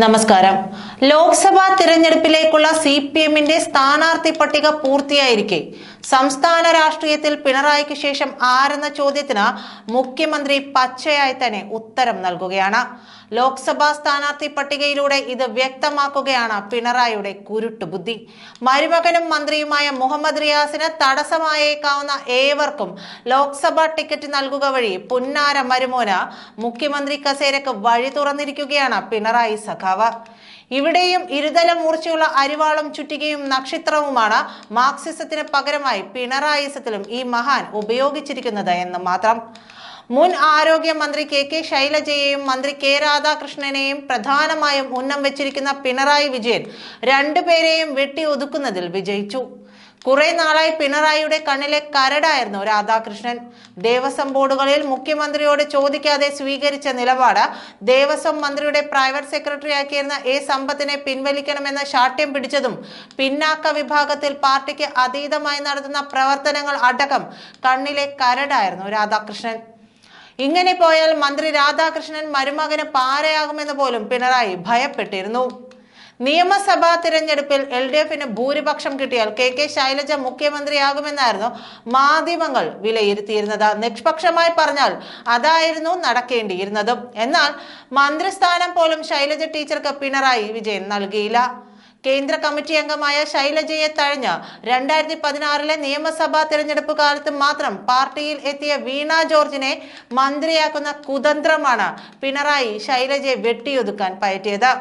നമസ്കാരം. Lok Sabha തിരഞ്ഞെടുപ്പിലേക്കുള്ള C P എമ്മിന്റെ സ്ഥാനാർത്ഥി പട്ടിക പൂർത്തിയായിരിക്കെ. സംസ്ഥാന രാഷ്ട്രീയത്തിൽ പിണറായിക്ക് ശേഷം ആരെന്ന ചോദ്യത്തിന് മുഖ്യമന്ത്രി പച്ചയായി തന്നെ ഉത്തരം നൽകുകയാണ്. ലോക്സഭാ സ്ഥാനാർത്ഥി പട്ടികയിലൂടെ ഇത് വ്യക്തമാക്കുകയാണ് പിണറായിയുടെ കുരുട്ട് ബുദ്ധി മരുമകനും മന്ത്രിയുമായ മുഹമ്മദ് റിയാസിന് തടസ്സമായേക്കാവുന്ന ഏവർക്കും ലോക്സഭാ ടിക്കറ്റ് നൽകുക വഴി പുന്നാര മരുമോന മുഖ്യമന്ത്രി കസേരക്ക് വഴി തുറന്നിരിക്കുകയാണ് പിണറായി സഖാവ് ഇവിടെയും ഇരുതല മൂർച്ചയുള്ള അരിവാളും ചുറ്റികയും നക്ഷത്രവുമാണ് മാർക്സിസത്തിന് പകരമായി പിണറായിസത്തിലും ഈ മഹാൻ ഉപയോഗിച്ചിരിക്കുന്നത് എന്ന് മാത്രം. മുൻ ആരോഗ്യമന്ത്രി കെ കെ ശൈലജയെയും മന്ത്രി കെ രാധാകൃഷ്ണനെയും പ്രധാനമായും ഉന്നം വെച്ചിരിക്കുന്ന പിണറായി വിജയൻ രണ്ടുപേരെയും വെട്ടി ഒതുക്കുന്നതിൽ വിജയിച്ചു. കുറെ നാളായി പിണറായിയുടെ കണ്ണിലെ കരടായിരുന്നു രാധാകൃഷ്ണൻ. ദേവസ്വം ബോർഡുകളിൽ മുഖ്യമന്ത്രിയോട് ചോദിക്കാതെ സ്വീകരിച്ച നിലപാട് ദേവസ്വം മന്ത്രിയുടെ പ്രൈവറ്റ് സെക്രട്ടറി ആക്കിയിരുന്ന എ സമ്പത്തിനെ പിൻവലിക്കണമെന്ന ശാഠ്യം പിടിച്ചതും പിന്നാക്ക വിഭാഗത്തിൽ പാർട്ടിക്ക് അതീതമായി നടത്തുന്ന പ്രവർത്തനങ്ങൾ അടക്കം കണ്ണിലെ കരടായിരുന്നു രാധാകൃഷ്ണൻ. ഇങ്ങനെ പോയാൽ മന്ത്രി രാധാകൃഷ്ണൻ മരുമകന് പാരയാകുമെന്ന് പോലും പിണറായി ഭയപ്പെട്ടിരുന്നു. നിയമസഭാ തിരഞ്ഞെടുപ്പിൽ എൽ ഡി എഫിന് ഭൂരിപക്ഷം കിട്ടിയാൽ കെ കെ ശൈലജ മുഖ്യമന്ത്രിയാകുമെന്നായിരുന്നു മാധ്യമങ്ങൾ വിലയിരുത്തിയിരുന്നത്. നിഷ്പക്ഷമായി പറഞ്ഞാൽ അതായിരുന്നു നടക്കേണ്ടിയിരുന്നതും. എന്നാൽ മന്ത്രിസ്ഥാനം പോലും ശൈലജ ടീച്ചർക്ക് പിണറായി വിജയൻ നൽകിയില്ല. കേന്ദ്ര കമ്മിറ്റി അംഗമായ ശൈലജയെ തഴഞ്ഞ് രണ്ടായിരത്തി പതിനാറിലെ നിയമസഭാ തിരഞ്ഞെടുപ്പ് കാലത്ത് മാത്രം പാർട്ടിയിൽ എത്തിയ വീണ ജോർജിനെ മന്ത്രിയാക്കുന്ന കുതന്ത്രമാണ് പിണറായി ശൈലജയെ വെട്ടിയൊതുക്കാൻ പയറ്റിയത്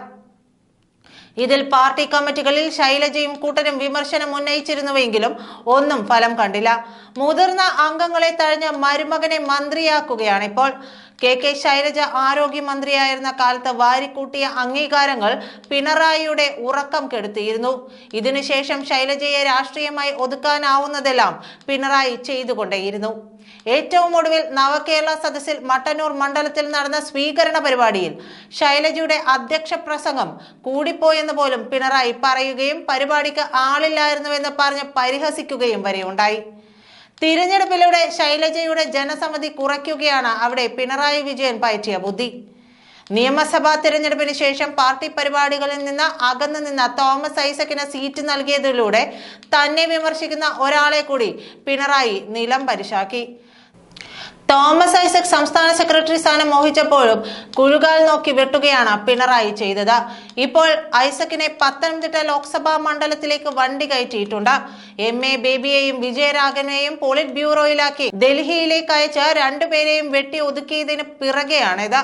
ഇതിൽ പാർട്ടി കമ്മിറ്റികളിൽ ശൈലജയും കൂട്ടരും വിമർശനം ഉന്നയിച്ചിരുന്നുവെങ്കിലും ഒന്നും ഫലം കണ്ടില്ല. മുതിർന്ന അംഗങ്ങളെ തഴഞ്ഞ് മരുമകനെ മന്ത്രിയാക്കുകയാണ് ഇപ്പോൾ. കെ കെ ശൈലജ ആരോഗ്യമന്ത്രിയായിരുന്ന കാലത്ത് വാരിക്കൂട്ടിയ അംഗീകാരങ്ങൾ പിണറായിയുടെ ഉറക്കം കെടുത്തിയിരുന്നു. ഇതിനുശേഷം ശൈലജയെ രാഷ്ട്രീയമായി ഒതുക്കാനാവുന്നതെല്ലാം പിണറായി ചെയ്തുകൊണ്ടേയിരുന്നു. ഏറ്റവും ഒടുവിൽ നവകേരള സദസ്സിൽ മട്ടന്നൂർ മണ്ഡലത്തിൽ നടന്ന സ്വീകരണ പരിപാടിയിൽ ശൈലജയുടെ അധ്യക്ഷ പ്രസംഗം കൂടിപ്പോയെന്ന് പോലും പിണറായി പറയുകയും പരിപാടിക്ക് ആളില്ലായിരുന്നുവെന്ന് പറഞ്ഞ് പരിഹസിക്കുകയും വരെ വരെയുണ്ടായി തിരഞ്ഞെടുപ്പിലൂടെ ശൈലജയുടെ ജനസമ്മതി കുറയ്ക്കുകയാണ് അവിടെ പിണറായി വിജയൻ പയറ്റിയ ബുദ്ധി. നിയമസഭാ തെരഞ്ഞെടുപ്പിന് ശേഷം പാർട്ടി പരിപാടികളിൽ നിന്ന് അകന്നു നിന്ന തോമസ് ഐസക്കിന് സീറ്റ് നൽകിയതിലൂടെ തന്നെ വിമർശിക്കുന്ന ഒരാളെ കൂടി പിണറായി നിലം പരിശാക്കി. തോമസ് ഐസക് സംസ്ഥാന സെക്രട്ടറി സ്ഥാനം മോഹിച്ചപ്പോഴും കുഴുകാൽ നോക്കി വെട്ടുകയാണ് പിണറായി ചെയ്തത്. ഇപ്പോൾ ഐസക്കിനെ പത്തനംതിട്ട ലോക്സഭാ മണ്ഡലത്തിലേക്ക് വണ്ടി കയറ്റിയിട്ടുണ്ട്. എം എ ബേബിയെയും വിജയരാഘവനെയും പോളിറ്റ് ബ്യൂറോയിലാക്കി ഡൽഹിയിലേക്ക് അയച്ച് രണ്ടുപേരെയും വെട്ടി ഒതുക്കിയതിന് പിറകെയാണിത്.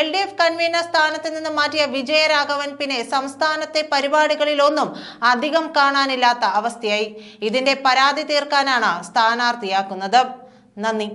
എൽ ഡി എഫ് കൺവീനർ സ്ഥാനത്ത് നിന്ന് മാറ്റിയ വിജയരാഘവൻ പിന്നെ സംസ്ഥാനത്തെ പരിപാടികളിൽ ഒന്നും അധികം കാണാനില്ലാത്ത അവസ്ഥയായി. ഇതിന്റെ പരാതി തീർക്കാനാണ് സ്ഥാനാർത്ഥിയാക്കുന്നത്. നന്ദി.